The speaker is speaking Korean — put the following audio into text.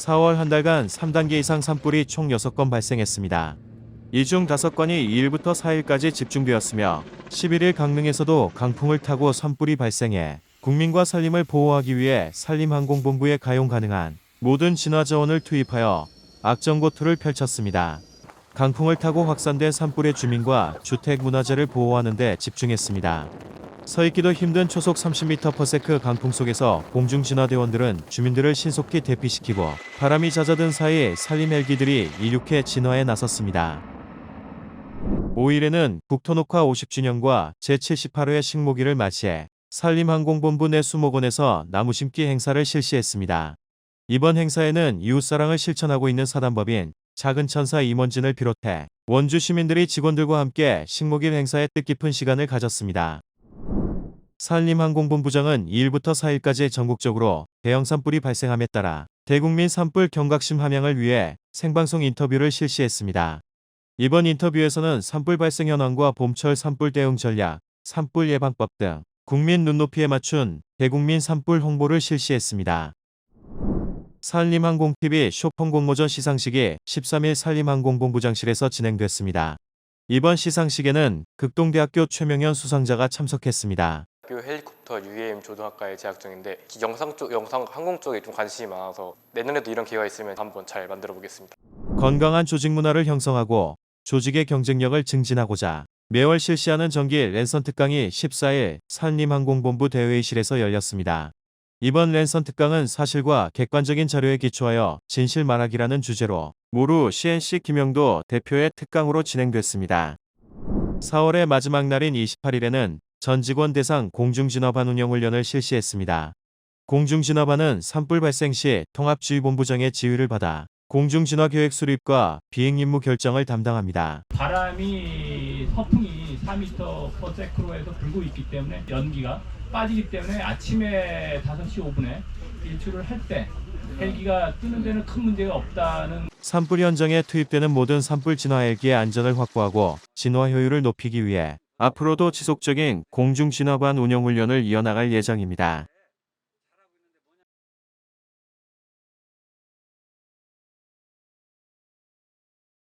4월 한 달간 3단계 이상 산불이 총 6건 발생했습니다. 이 중 5건이 2일부터 4일까지 집중되었으며 11일 강릉에서도 강풍을 타고 산불이 발생해 국민과 산림을 보호하기 위해 산림항공본부에 가용 가능한 모든 진화 자원을 투입하여 악정고투를 펼쳤습니다. 강풍을 타고 확산된 산불의 주민과 주택 문화재를 보호하는 데 집중했습니다. 서 있기도 힘든 초속 30m/s 강풍 속에서 공중 진화대원들은 주민들을 신속히 대피시키고 바람이 잦아든 사이 산림 헬기들이 이륙해 진화에 나섰습니다. 5일에는 국토녹화 50주년과 제78회 식목일을 맞이해 산림항공본부 내 수목원에서 나무 심기 행사를 실시했습니다. 이번 행사에는 이웃사랑을 실천하고 있는 사단법인 작은 천사 임원진을 비롯해 원주 시민들이 직원들과 함께 식목일 행사에 뜻깊은 시간을 가졌습니다. 산림항공본부장은 2일부터 4일까지 전국적으로 대형 산불이 발생함에 따라 대국민 산불 경각심 함양을 위해 생방송 인터뷰를 실시했습니다. 이번 인터뷰에서는 산불 발생 현황과 봄철 산불 대응 전략, 산불 예방법 등 국민 눈높이에 맞춘 대국민 산불 홍보를 실시했습니다. 산림항공TV 쇼폰 공모전 시상식이 13일 산림항공본부장실에서 진행됐습니다. 이번 시상식에는 극동대학교 최명현 수상자가 참석했습니다. 학교 헬리콥터 UAM 조종학과에 재학 중인데 영상 쪽, 영상 항공 쪽에 좀 관심이 많아서 내년에도 이런 기회가 있으면 한번 잘 만들어 보겠습니다. 건강한 조직 문화를 형성하고 조직의 경쟁력을 증진하고자 매월 실시하는 정기 랜선 특강이 14일 산림항공본부 대회의실에서 열렸습니다. 이번 랜선 특강은 사실과 객관적인 자료에 기초하여 진실 말하기라는 주제로 모루 CNC 김영도 대표의 특강으로 진행됐습니다. 4월의 마지막 날인 28일에는 전 직원 대상 공중진화반 운영훈련을 실시했습니다. 공중진화반은 산불 발생 시 통합지휘본부장의 지휘를 받아 공중진화 계획 수립과 비행 임무 결정을 담당합니다. 바람이 서풍이 4m/s로 해서 불고 있기 때문에 연기가 빠지기 때문에 아침에 5시 5분에 일출을 할 때 헬기가 뜨는 데는 큰 문제가 없다는 산불 현장에 투입되는 모든 산불 진화 헬기의 안전을 확보하고 진화 효율을 높이기 위해 앞으로도 지속적인 공중 진화반 운영 훈련을 이어나갈 예정입니다.